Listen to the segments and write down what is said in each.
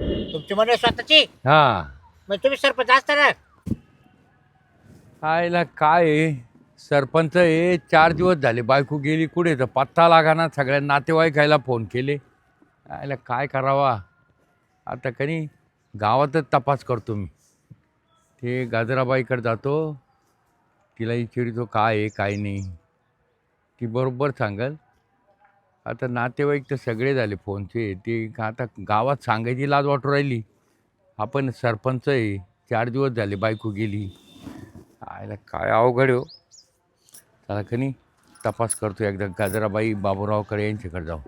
तुमची मंडळी स्वतःची? हा. मग तुम्ही सरपंच असता ना आयला काय आहे? सरपंच आहे चार दिवस झाले बायको गेली कुठे? तर पत्ता लागा ना सगळ्या नातेवाईकायला फोन केले. आयला काय करावा? आता कनी गावातच तपास करतो मी. ते गाजराबाईकडे जातो. तिला विचारितो काय आहे काय नाही? ती बरोबर सांगल. आता नातेवाईक तर सगळे झाले फोनचे. ते आता गावात सांगायची लाज वाटू राहिली. आपण सरपंच आहे चार दिवस झाले बायको गेली. आयला काय अवघड हो. चला कनी तपास करतो एकदा गाजराबाई बाबूरावकडे यांच्याकडे जाऊ.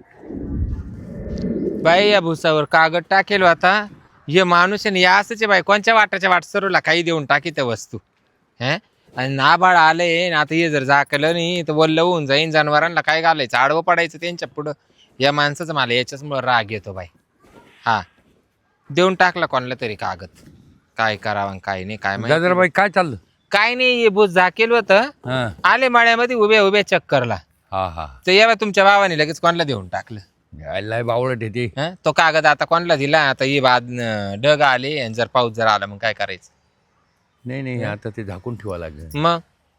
बाई या भुसावर कागद टाकेल हो आता. हे माणूस आहे ना या असंच आहे बाई. कोणच्या वाटाच्या वाट काही देऊन टाकी त्या वस्तू. हे? आणि नाबाळ आले ना आता हे जर झाकलं नाही तर वल्ल होऊन जाईन जनावरांना काय घालायचं? आडवं पडायचं त्यांच्या पुढं. या माणसाचं मला याच्याचमुळं राग येतो बाई. हा. देऊन टाकला कोणाला तरी कागद. काय करावं काय नाही काय माहिती. काय चाललं? काय नाही हे भूस झाकेल होतं. हां. आले माळ्यामध्ये उभे उभे चक्करला. हा हा. तर यावेळी तुमच्या भावाने लगेच कोणाला देऊन टाकलं? यायला बावळट येते हं? तो कागद आता कोणाला दिला? आता ही बाद ढग आले आणि जर पाऊस जर आला मग काय करायचं? नाही नाही आता ते झाकून ठेवा लागेल. मग?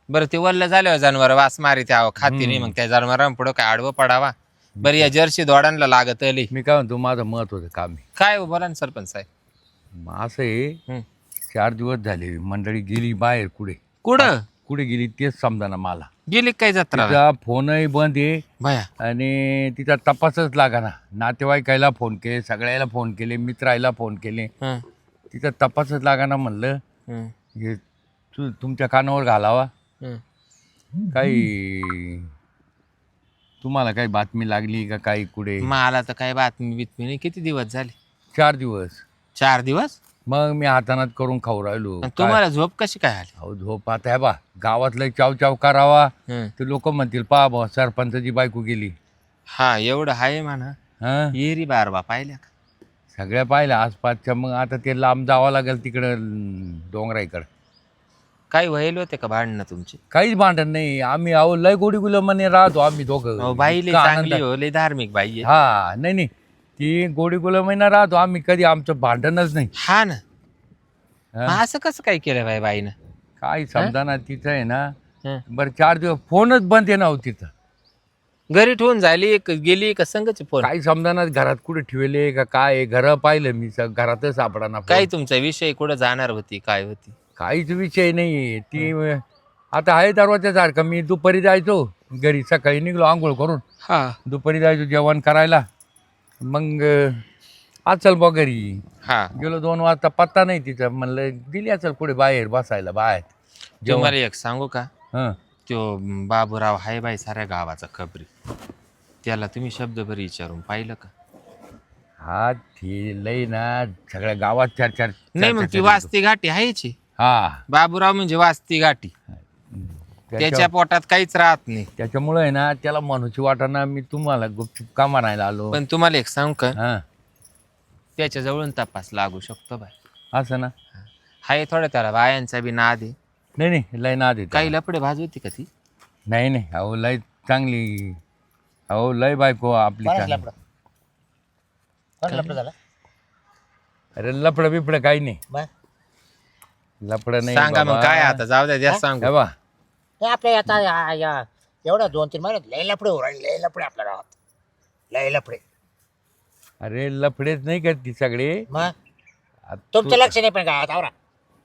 बरं ते वल्ल झाल्यावर जनावर वास मारी त्या खाती नाही मग त्या जनावरां पुढं काय आडवं पडावा? बरं या जर्सी दोडांना लागत आली. मी काय म्हणतो माझं महत्वाचं काम. आहे काय हो बोला ना सरपंच साहेब. मग असं आहे. चार दिवस झाले मंडळी गेली बाहेर कुठे? कुठं? कुठे गेली तेच समजा ना मला. गेली काय जत्रा? तिचा फोनही बंद आहे. भया आणि तिचा तपासच लागा ना नातेवाईकायला फोन केले सगळ्याला फोन केले मित्रायला फोन केले. हं, तिचा तपासच लागा ना म्हणलं. हं, हे तू तुमच्या कानावर घालावा. हं. काही तुम्हाला काही बातमी लागली का काही कुठे? मला तर काय बातमी बितमी नाही. किती दिवस झाले? चार दिवस. चार दिवस? मग मी हातानात करून खाऊ राहिलो. काय- तुम्हाला झोप कशी काय आली? अहो झोप आता आहे बा. गावातलं चाव चाव करावा. हं. तर लोक म्हणतील पा बा सरपंचाची बायको गेली. हा एवढं आहे म्हणा. हा? येरी बारबा पाहिल्या का? सगळ्या पाहिल्या आसपासच्या. मग आता ते लांब जावं लागेल तिकडं डोंगराईकडं. काही व्हायला होते का भांडणं तुमची? काहीच भांडण नाही. आम्ही अहो लय गोडी गुलामाने राहतो आम्ही दोघं. बाई इतका चांगली हो लई धार्मिक बाई आहे. हा नाही नाही. ती गोडी गुलामाने राहतो आम्ही कधी आमचं भांडणच नाही. हा ना. हा? मग असं कसं काय केलं बाई बाईनं? काही समजा ना तिथं आहे ना हं. बरं चार दिवस फोनच बंद आहे ना हो तिथं. घरी ठेवून झाली क- गेली का संघच फोन काही समजा ना घरात कुठे ठेवले का काय घर पाहिलं मी स- घरातच सापडा ना काय तुमचा विषय कुठं जाणार होती काय होती? काहीच विषय नाही ती आता आहे दरवाजासारखं मी दुपारी जायचो घरी सकाळी निघलो आंघोळ करून. हा. दुपारी जायचो जेवण करायला. मग अचल बा घरी. हा. गेलो दोन वाजता पत्ता नाही तिचा. म्हणलं दिली असेल कुठे बाहेर बसायला बाहेर. जेवण. तुम्हाला एक सांगू का? हं. तो बाबूराव हाय बाई साऱ्या गावाचा खबरी. त्याला तुम्ही शब्दभर विचारून पाहिलं का? हा ती लई ना सगळ्या गावात चार चार नाही मग ती वाचती गाठी आहेची हा. बाबूराव म्हणजे वाचती गाठी त्याच्या त्याच्या पोटात काहीच राहत नाही. त्याच्यामुळे आहे ना त्याला म्हणूची वाटाणा मी तुम्हाला गुपचूप का म्हणायला आलो. पण तुम्हाला एक सांगू का? हा. त्याच्या जवळून तपास लागू शकतो बाई असं ना? हाय थोडं त्याला बायांचा बी नाद आहे. नाही नाही लय ना देत काही लपडे भाज होती का ती? नाही नाही अहो लय चांगली अहो लय बायको आपली कोणाच चांगली. लपडं? कोण लपडं झालं? अरे लपडं बिपडं काही नाही. मग लपडं नाही सांगा मग बाबा. काय आता जाऊ द्या द्या सांगू. हे बा नाही आपल्या आता या- या- एवढ्या दोन तीन महिन्यात लय लपडे हो राहिले लय लपडे आपल्या गावात. लय लपडे. अरे लफडेच नाही करते सगळे. मग? आ, तुमचं तू- लक्ष नाही पण गावात आवरा.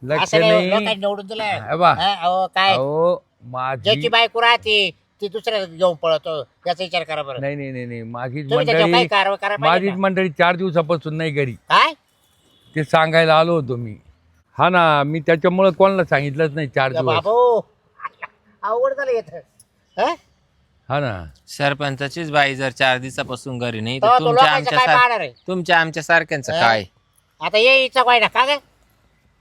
लक्ष असं नाही नाही. लोकांनी निवडून हे हा, अहो काय? अहो ज्याची माझी बायको राहते ती दुसऱ्या घेऊन पळतो. याचा विचार करा बरं. नाही नाही नाही नाही. माझीच तुम्ही त्याच्यावर काही मंडळी कारवाई करा पाहिजे माझीच. मंडळी चार दिवसापासून नाही घरी. काय? ते सांगायला आलो होतो मी. हा ना मी त्याच्यामुळे कोणाला सांगितलंच नाही चार दिवस. बाबू. अवघड झालं येत हा? ना. सरपंचाचीच बाई जर चार दिवसापासून घरी नाही तर तो तुमच्या लोकांचं आमच्या काय सार- पाहणार आहे? तुमच्या आमच्या सारख्यांचं हा? काय? आता ये इच्छा काय ना का ग?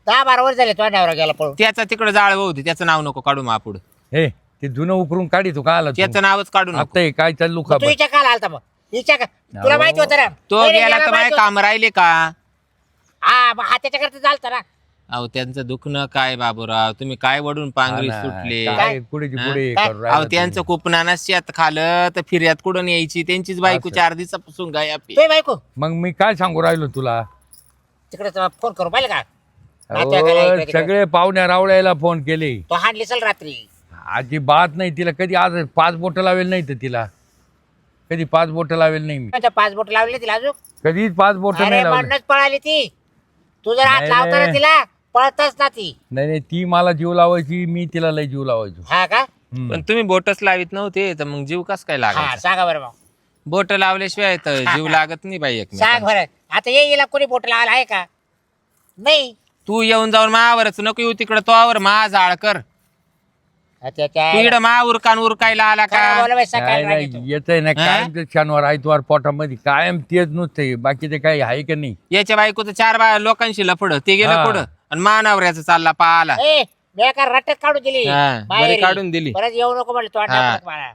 दहा बारा वर्ष झाले तो नवरा गेला पळून त्याचा तिकडे जाळ होती त्याचं नाव नको काढू मापुड हे ते जुनं उकरून काढी तू काय आला तू? त्याचं नावच काढू नको आता हे काय चालू मग तू काल आलता मग इच्छा का तुला अहो. माहिती होतं ना तो नाही, नाही, गेला तर माहिती काम राहिले का. हा मग हा त्याच्याकडे चालतं ना अहो त्यांचं दुखणं काय बाबूराव तुम्ही काय वडून पांघरी सुटले काय पुढे हा? पुढे काय? करू अहो त्यांचं कुपनानं शेत खालं तर फिर्यात कुठून यायची त्यांचीच बायको. चार दिवसापासून आहे. तुझी बायको. मग मी काय सांगू राहिलो तुला तिकडे फोन करू पाहिलं का नातेवाईकाला अहो, इकडे तिकडे. सगळे पाहुण्या रावळ्याला फोन केले. तो हाणली चल रात्री. अजिबात नाही तिला कधी आज पाच बोटं लावेल नाही तर तिला. कधी पाच बोटं लावेल नाही मी. त्या पाच बोट लावले तिला अजून? कधीच पाच बोटं अरे नाही लावले. म्हणूनच पळाली ती. तू जर हात नाही, लावता ना नाही. तिला पळतच ना ती. नाही नाही ती मला जीव लावायची मी तिला लय जीव लावायचो. हा का? हम्म. पण तुम्ही बोटच लावित नव्हते तर मग जीव कस काय हा लागायचा? सांगा बरं मग. बोट लावल्याशिवाय तर जीव लागत नाही बाई सांग एकमेकांना. बरं. आता ये येला कोणी बोट लावायला आहे का? नाही. तू येऊन जाऊन मावरच नको येऊ तिकडं तो आवर मा जाळ कर मा उरकान उरकायला आला काय का बोला बाई. येतंय ना? कायम ते शनिवार आयतवार पोटामध्ये कायम तेच नुसते बाकी ते काही आहे का नाही याच्या बायकोचं चार बा लोकांशी लफड ते गेलं हा. पुढं आणि मानावऱ्याचा चालला पाहाला ए मी एका रट्ट्यात काढून दिली हा, बाहेर काढून दिली. परत येऊ नको म्हणलं तो हा. मला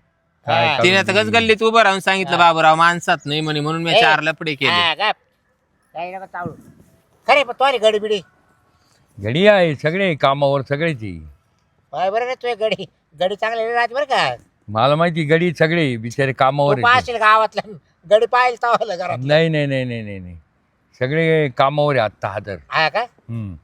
काय हा. काढून तिने आता गच गल्लीत उभं राहून सांगितलं बाबूराव माणसात नाही म्हणे म्हणून मी ए. चार लपडे केले हा, गप. काही नका चावू खरे पण तो गडी बिडी घडी आहे सगळे कामावर सगळेची. होय बरं रे तुझे गडी गडी चांगले राहते बरं का. मला माहिती गडी सगळे बिचारे कामावर तू आहेत. पाहशील गावातलं गडी तवाला घरात नाही नाही नाही नाही नाही नाही. सगळे कामावर आहे आत्ता हजर हा का? हम्म.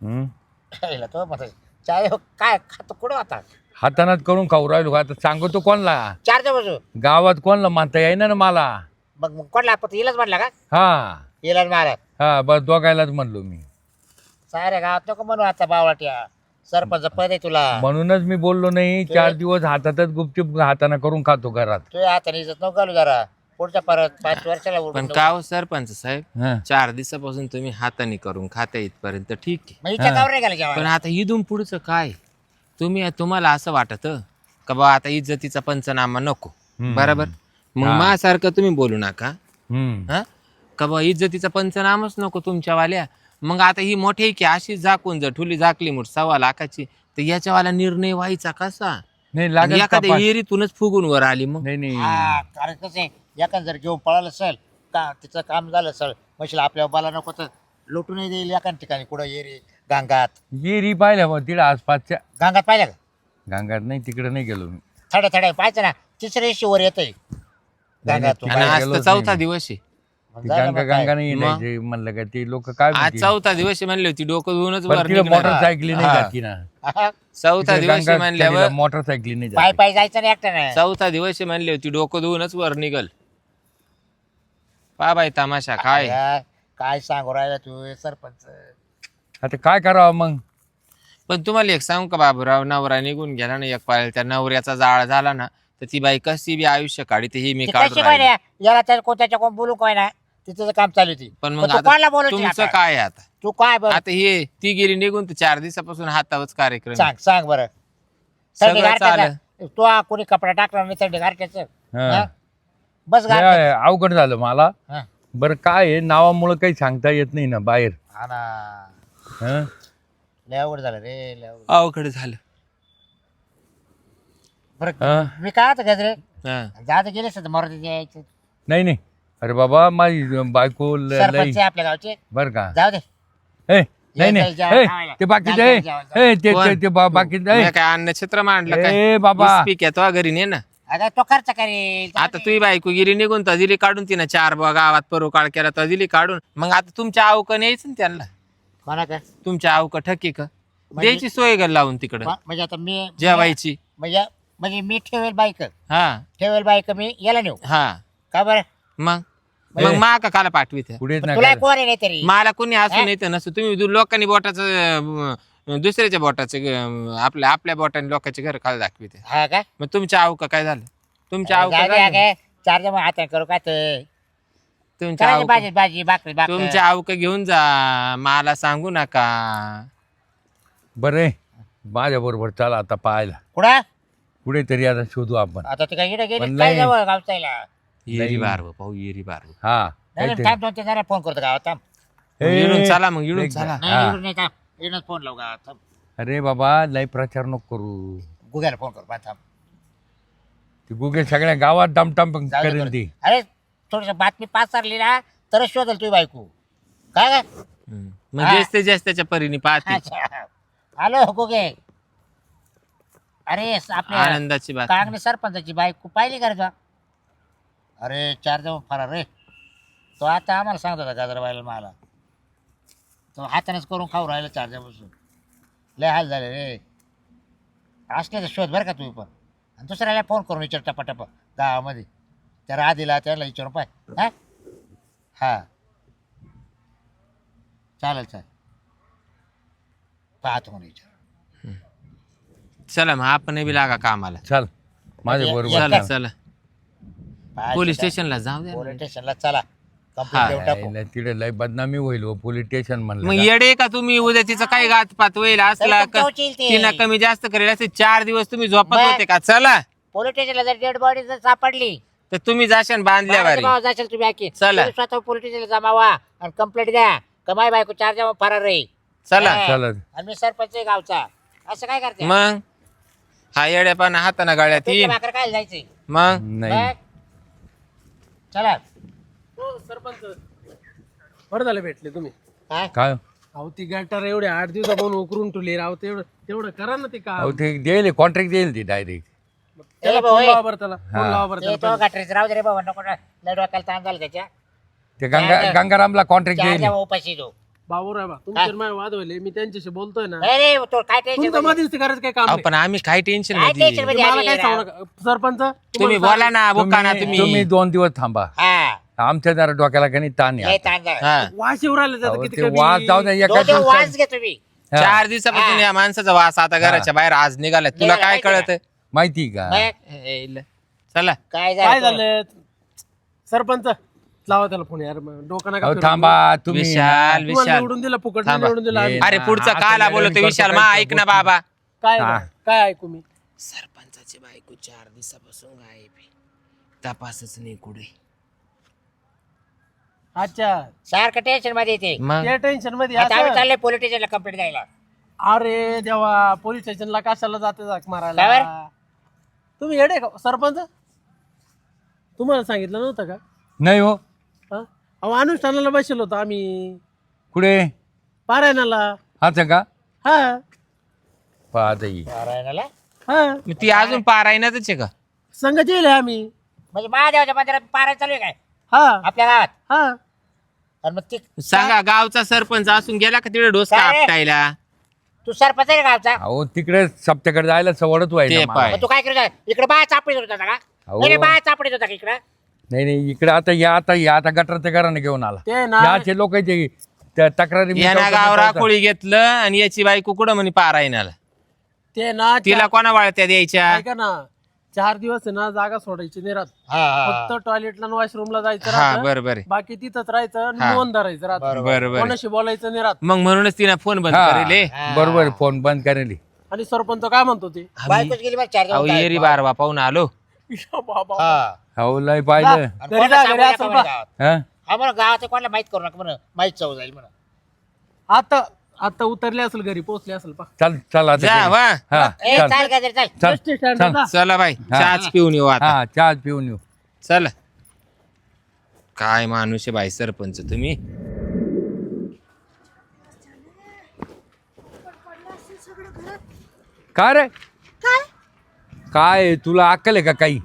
हम्म. खायला तो म्हणतो, चाय हो, काय खातो कुठं आता? हातानात करून खाऊ राहिलो का आता सांगतो कोणला? चार दिवस गावात कोणला मानता येईना ना मला? मग मग कोणला? आपण इलाच म्हटला का? हा. इलाज मारा. हा बस दोघायलाच म्हणलो मी. साऱ्या गावात नको म्हणू आता बावळाट्या. सरपंच पद आहे तुला. म्हणूनच मी बोललो नाही चार दिवस हातातच गुपचूप हाताने करून खातो घरात. तुझ्या हाताने इज्जत नको घालू जरा. पुढच्या परत पाच वर्षाला उडून पण. का हो सरपंच साहेब? हा. चार दिवसापासून तुम्ही हाताने करून खाता इथपर्यंत ठीक आहे. मग नाही पण आता इथून पुढचं काय? तुम्ही तुम्हाला असं वाटत का बा आता इज्जतीचा पंचनामा नको? हम्म. बरोबर? मग हा. माझ्यासारखं तुम्ही बोलू नका. हम्म. हा? का बा इज्जतीचा पंचनामाच नको तुमच्यावाल्या? मग आता ही मोठी की अशी झाकून जर ठुली झाकली मोठ सव्वा लाखाची तर याच्यावाला निर्णय व्हायचा कसा? नाही लागत एखाद्या तपास. एरीतूनच फुगून वर आली मग. नाही नाही. हा कारण कसं आहे एखादं जर घेऊन पळालं असेल का तिचं काम झालं असेल म्हशीला आपल्या बाला नको तर लुटूनही देईल एका ठिकाणी कुठं येरी गांगात. येरी पाहिल्या बा तिला आसपासच्या. गांगात पाहिलं का? गांगात नाही तिकडे नाही गेलो मी. थड्या थड्या पाहायचं ना तिसऱ्या दिवशी वर येतंय. आणि बाहेर आज तर गेलोच चौथा नाही. दिवस आहे. ती झालं गंगा मग काय? गंगा नाही मग? म्हणलं का ते लोक काय आज म्हणतील? चौथा दिवस आहे म्हणले होती डोकं धुवूनच बरं, वर तिला निघणार. मोटरसायकली नाही हा. ना हा, चौथा दिवस आहे म्हणल्यावर मोटरसायकली नाही पाय जाती पाय जायचं नाही एकट्यानं चौथा दिवस आहे म्हणले होती डोकं धुवूनच वर निघल पा बाई तमाशा काय काय सांगू राहिला तू हे सरपंच आता काय करावं मग पण तुम्हाला एक सांगू का बाबूराव नवरा निघून गेला ना एक पाय त्या नवऱ्याचा जाळ झाला ना तर ती बाई कशी बी आयुष्य काढी ते ही मी ती काढून कशी काय राहिली. नाही याला त्या कोणत्याच्या कोण बोलू काय ना तिचं काम चालू होती पण मग तू कोणाला आता तुमचं आता? काय आहे आता तू काय बरं आता हे ती गेली निघून तर चार दिवसापासून हातावरच कार्यक्रम आहे. सांग सांग बरं थंडी सगळं गारठ्याचं. चालेल तू आ, कोणी कपडा टाकला नाही थंडी गारठ्याचं हा. हा? बस अवघड झालं मला बरं काय आहे नावामुळं काही सांगता येत नाही ना बाहेर हा ना हं? लय अवघड झालं रे लय अवघड अवघड झालं बरं हं? मी काय आता गजरे हा. जात गेले तर मराठी यायचं नाही नाही अरे बाबा माझी बायको ल- लई सरपंच आहे आपल्या गावचे. बर का? जाऊ दे. ए, नाही नाही. ए. ते बाकीचं ए, ते-? ते- ते बा- बाकीचं ए, मी काय अन्न छत्र मांडलं काय? ए बाबा. पीक येतो घरी ने ना? अगं तो खर्च करेल. आता तुही बायको गिरी निघून तर दिली काढून तिनं चार ब- गावात परो काळ केला तर दिली काढून. मग आता तुमच्या अवकन यायचं ना त्यांना? म्हणा का? तुमच्या अवक ठकी का? म्हणजे- द्यायची सोय ग लावून तिकडं? म- म्हणजे आता मी जेवायची. म्हणजे म्हणजे मी ठेवेल बाईक हा. ठेवेल बाईक मी याला नेऊ. हा. का बरं? मग? मग मा का काला पाठवित पुढेच पण ना तुला काय. कोण आहे नाही तरी मला कोणी असू? नाही तर नसतं तुम्ही दु- लोकांनी बोटाचं अं, दुसऱ्याच्या बोटाचे आपल्या आपल्या बोटाने लोकांचे घर खाली दाखविते. हा का? मग तुमच्या अवक काय झालं? तुमच्या चार हात करू का ते? तुमच्या करायची अवक भाजी भाजी भाकरी भाकरी. तुमच्या अवक घेऊन जा. मला सांगू नका. बरं माझ्या बरोबर चला आता पाहायला. कुठं? कुठेतरी आता शोधू आपण. आता ते काय इकडे गेली? पण काय नाही. जवळ गावचायला? येरी. बारव पाहू येरी बारव हा. नाही काहीतरी. थांब दोन तीन जरा फोन करतो गावात थांब. ए, इडून चला मग इडून एक- चला. नाही हा. इकडून नाही थांब. इकडूनच फोन लावू गावात थांब. अरे बाबा लय प्रचार नको करू. गुग्याला फोन करू बा, थांब. ती गुगे सगळ्या गावात टमटम जाऊ दे करेल बरं. ती. अरे थोडस बातमी पास चालली ना तरच शोधल तुझी बायको. काय काय? हम्म. मग जेच ते जेच त्याच्या परीने पाहते. अच्छा. हॅलो गुगे. अरे आपल्या आनंदाची बात कांगणे सरपंचाची बायको पाहिली का रे तुला? अरे चार जण फरार रे तो आता आम्हाला सांगत होता गाजरबाईला मला. तो हातानेच करून खाऊ राहिला चार्जापासून लय हाल झाले रे. असल्याचा शोध बरं का तुम्ही पण. आणि दुसऱ्याला फोन करून विचार टपाटपा. गावामध्ये. त्या राधीला त्याला विचारून पाय. हा? हा. चालेल चालेल. पाहतो म्हणून विचार. चला मग आपण बी लागा कामाला. चल. माझ्या बरोबर चला चल. पोलीस. स्टेशनला जाऊ द्या पोलीस. स्टेशनला चला. हा. कंप्लेंट देऊन टाकू. यायला तिकडे लय बदनामी होईल हो, पोलीस स्टेशन मग म्हणलं? येडे का तुम्ही? उद्या तिचं काही घात पात होईल? असला तुमच्या उचील ते. तिनं कमी जास्त करेल? असे चार दिवस तुम्ही झोपत होते का? चला. पोलीस स्टेशनला जर डेड बॉडी जर सापडली तर तुम्ही जाशान भाव जाशाल तुम्ही ऐकी चला. तुम्ही स्वतः पोलीस स्टेशनला जमा व्हा आणि कंप्लेंट द्या कमाई बायको चार जेव्हा फरार रे चला. हा. चला. आणि मी सरपंच आहे गावचा. असं काय करते? मग? हा येड्यापाना हाताना गाड्यात तुमची येईन भाकर काय जायचे मग? नाही. चला. हो सरपंच. बरं झालं भेटले तुम्ही. काय काय? अहो ती गटार एवढे आठ दिवसापासून उकरून ठेवली. राव तेवढं तेवढं करा ना ते अहो काम ते देईल कॉन्ट्रॅक्ट देईल ती डायरेक्ट त्याला भाऊ, फोन ए. लावा बरं त्याला. फोन लावा बरं ते त्याला तो गटरीच राहू दे रे बाबा नको लय डोक्याला ताण झाला त्याच्या. ते गंगा गंगारामला कॉन्ट्रॅक्ट चार देईल. उपाशी तो बाबूराव बा तुमचे माझे वाद व्हायले मी त्यांच्याशी बोलतोय ना. अरे तो काय तुमचं करायचं काम अहो, नाही. पण आम्ही काही टेन्शन काय मध्ये? टेन्शनमध्ये मला आली काय राव? सांगू नका सरपंच? तुम्ही तुम्हाला बोला. ना बोका ना तुम्ही. तुम्ही दोन दिवस थांबा. हा. आमच्या जरा डोक्याला काही ताण लय आहे ताण झाला. हा. सांग- वास येऊ राहिले त्याचा अहो, किती ते कमी. वाद जाऊ द्या एका दोन दिवस दिवसात. वास घे तुम्ही. हा. चार दिवसापासून या माणसाचा वास आता घराच्या बाहेर आज निघाला. तुला निघाला, काय माहिती कळत माहिती का? मग? चला. काय काय झालं? झालं? सरपंच लावा त्याला फोन यार मग डोकं नका अहो फिरवू. थांबा तुम्ही विशाल तुम्हाला विशाल निवडून दिलं फुकट थांबा. निवडून दिलं आम्ही. अरे पुढचं आता काला बोलतो विशाल काय मा ऐक ना? बाबा काय हा. काय ऐकू मी सरपंचाची बायको चार दिवसापासून गायब आहे. तपासच नाही कुठे अच्छा सारखं टेन्शनमध्ये येते मग त्या टेन्शनमध्ये आता आम्ही असं? चाललोय पोलीस स्टेशनला कंप्लेंट द्यायला अरे देवा पोलीस स्टेशनला कशाला जाते जाक काय मारायला बरं? तुम्ही येडे का सरपंच तुम्हाला सांगितलं नव्हतं का नाही हा? अहो अनुष्ठानाला बसेल होतो आम्ही. कुठे? पारायणाला. असं का? हा. पाहता येईल नारायणाला हा. मग ती अजून पारायणातच आहे का? संघ येईल आम्ही. म्हणजे महादेवाच्या मंदिरात पारायण चालू आहे काय? हा. आपल्या गावात? हा. आणि मग ती सांगा गावचा सरपंच असून गेला का तिकडे डोसका काय रे? आपटायला? तू सरपंच आहे का गावचा? अहो तिकडे सप्त्याकडे जायला सवडत ते व्हायला पाय. मग तू काय करत होता? इकडे बाय चापडीत होता का? अहो. नाही बाय चापडीत होता का इकडं? नाही नाही इकडे आता या आता या आता गटराचं घराने घेऊन आला. ते ना याचे लोक ते त्या तक्रारी याना. राखोळी घेतलं आणि याची बायको कुठं म्हणे पारायणाला? ते ना तिला कोणा वाळत्या द्यायच्या? ऐका ना चार दिवस आहे ना जागा सोडायची नाही राहत. हा हा फक्त टॉयलेटला वॉशरूमला जायचं हा राहतं. बरं बरं. बाकी तिथंच राहायचं आणि हा. नोंद धरायचं राहतं. बरं बरं कोणाशी बोलायचं नाही राहत. मग म्हणूनच तिने फोन बंद हा, करेल हे. बरोबर फोन बंद करेल. आणि सरपंच काय म्हणतो ते? बायकोच गेली बरं चार अहो दिवस येरी बारवा पाहून आलो. हा. हो लय पाहिलं आणि घरी कोणाला जा, सांगू घरी नका असेल म्हणे. पहा. गावात. हा? हा म्हणा गावाचं कोणाला माहीत करू नका म्हणा. माहीत चव जाईल म्हणा. आता आता उतरले असेल घरी पोहोचले असेल पा चल चल आता जा घरी. वा. हा ए चल. चाल गजर चाल. चल एसटी स्टँड चल. जा. चला बाई चहाच पिऊन येऊ आता. हा चहा पिऊन येऊ. चला. काय माणूस आहे बाई सरपंच तुम्ही? काय रे? काय काय तुला अक्कल आहे का काही?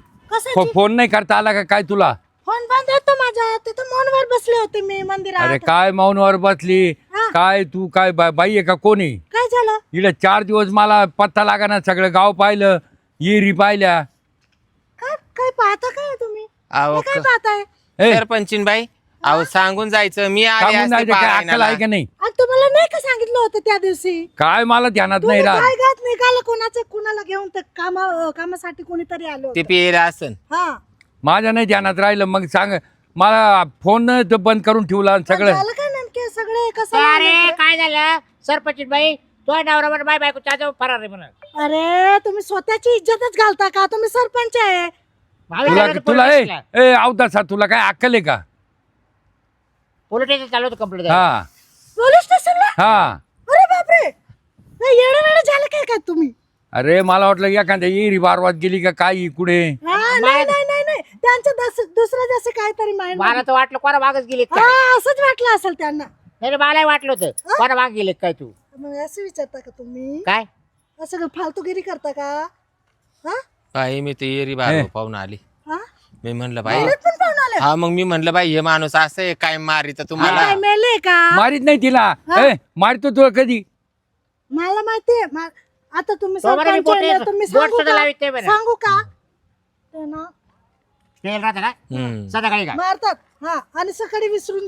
फोन नाही करता आला का काय तुला? फोन बंद होतो माझा तिथं मोनवर बसले होते मी अरे मंदिरात काय मौनवर बसली? हा. काय तू काय बा- बाई आहे का कोणी? काय झालं? इकडे चार दिवस मला पत्ता लागा ना सगळं गाव पाहिलं येरी पाहिल्या. काय काय पाहता काय तुम्ही? अहो हे काय पाहताय? ए, सरपंचीन बाई अहो सांगून जायचं. मी आले सांगून असते जायचं काय? अक्कल. आहे का नाही? आणि तुम्हाला नाही का सांगितलं होतं त्या दिवशी? काय मला ध्यानात तुम्ही नाही राहत. काय घात निघालं कोणाचं कोणाला घेऊन तर कामा कामासाठी कोणीतरी आलो ते पियला असन. हा. माझ्या नाही ध्यानात राहिलं. मग सांग मला फोन बंद करून ठेवला आणि सगळं. झालं काय नेमके? सगळे कसं अरे काय झालं? सरपंच बाई तो नवरा बाय बायको दिवस फरार आहे अरे तुम्ही स्वतःची इज्जतच घालता का? तुम्ही सरपंच आहे. तुला तुला ए ए अवदासा तुला काय अक्कल आहे का? पोलीस स्टेशन चालू होतं कंप्लीट हा. पोलीस स्टेशनला हा. अरे बापरे! येडे वेळ झालं काय काय तुम्ही? अरे मला वाटलं एखाद्या येरी बारवात गेली का काय कुठे हा नाही नाही नाही. नाही त्यांचं दस- दुसरं जसं काहीतरी माइंड मला तर वाटलं कोणा मागच गेली काय. हा असंच वाटलं असेल त्यांना. नाही रे, मलाही वाटलं होतं कोणा माग गेले काय तू? मग असं विचारता का तुम्ही? काय? असं फालतूगिरी करता का? हा? काय मी ते येरी बारवा पाहून आली. हा? मी म्हणलं बाई पण आले हा मग मी म्हणलं बाई हे माणूस असं आहे काय मारित तुम्हाला? मेले का? मारीत नाही तिला. ए मारतो तुला कधी? मला माहितीये मा- आता तुम्ही तो म्हणे मी सरपंच बोट- आहे ना, तुम्ही बोट सांगू सुद्धा का? लावीत नाही म्हणे. सांगू का? ते ना तेल राहतं का हम्म. संध्याकाळी का? मारतात. हा आणि सकाळी विसरून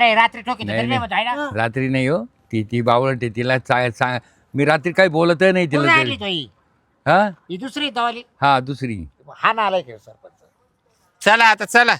रे रात्री ठोकी नाही, हा. रात्री नाही हो. ती ती बावळट आहे तिला चा- चा- मी रात्री काही बोलत नाही तिला तरी. तो. ही? दुसरी दवाली? हा दुसरी. हा ना आलाय की सरपंच. चला आता चला.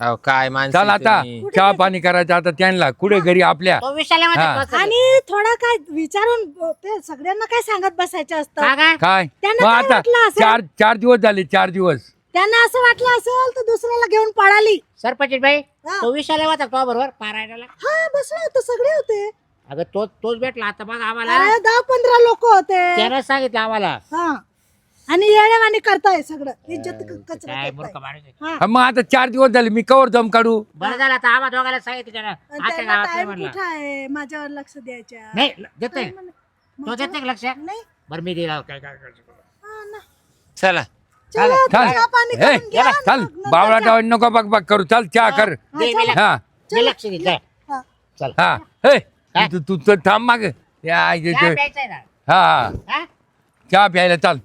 अहो काय माणसं चल आता तुम्ही. चहा पाणी करायचं आता त्यांना. कुठे घरी आपल्या? तो हा. आणि थोडा काय विचारून ते सगळ्यांना काय सांगत बसायचं असतं? काय काय? त्यांना मग काय आता वाटलं असेल? चार चार दिवस झाले चार दिवस. त्यांना असं वाटलं असेल तर दुसऱ्याला घेऊन पळाली. सरपंच बाई हा. तो विषयाला होता तो बरोबर? पारायणाला. हा बसले होते सगळे होते. अगं तो तोच भेटला. आता बघ आम्हाला. अरे दहा पंधरा लोक होते. त्यानं सांगितलं आम्हाला. हा. आणि येड्यावानी करताय सगळं. इज्जत क- कचरा काय करताय. मूर्ख माणूस आहे. हा. हा, मग आता चार दिवस झाले मी कवर दम काढू? बरं झालं आता आम्हा दोघाला सांगितलं त्यानं. आणि आता त्यांना गावात नाही टाइम म्हणलं. कुठं आहे? माझ्यावर लक्ष द्यायच्या. नाही देत तो देत नाही का लक्ष? नाही. बरं मी दिला काय काय करायचं. हा ना. चला. चला, चाल. चहा पाणी ए करून घ्या, चाल. मग नंतर बावळा जा. नको बघ बघ करू. चल चहा कर. हा, दे, चला. मी हा. मी लक्ष देत जा. हा. चल. हा. हे. काय? तू तू थांब माग. या चहा इथे- प्यायचा आहे ना? हा. हा? चहा प्यायला चाल.